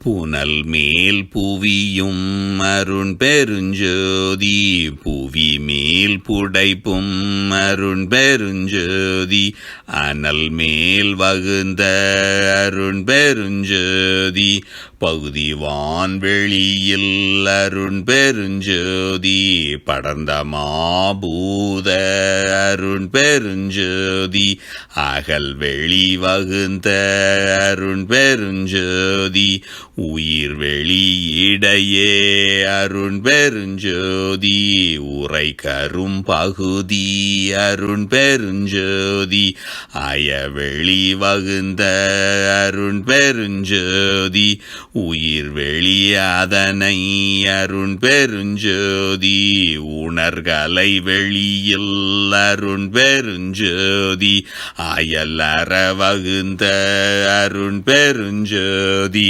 புனல் மேல் புவியும் அருண் பெருஞ்சோதி புவி மேல் புடைப்பும் அருண் பெருஞ்சோதி அனல் மேல் வகுந்த அருண் பெருஞ்சோதி பகுதி வான்வெளியில் அருண் பெருஞ்சோதி படர்ந்த மாபூத அருண் பெருஞ்சோதி அகல் வெளி வகுந்த அருண் பெருஞ்சோதி உயிர் வெளியிடையே அருண் பெருஞ்சோதி உரை கரும் பகுதி அருண் பெருஞ்சோதி அயவெளி வகுந்த அருண் பெருஞ்சோதி உயிர் வெளி அதனை அருண் பெருஞ்சோதி உணர்கலை வெளியில் அருண் பெருஞ்சோதி அயல் அற வகுந்த அருண் பெருஞ்சோதி.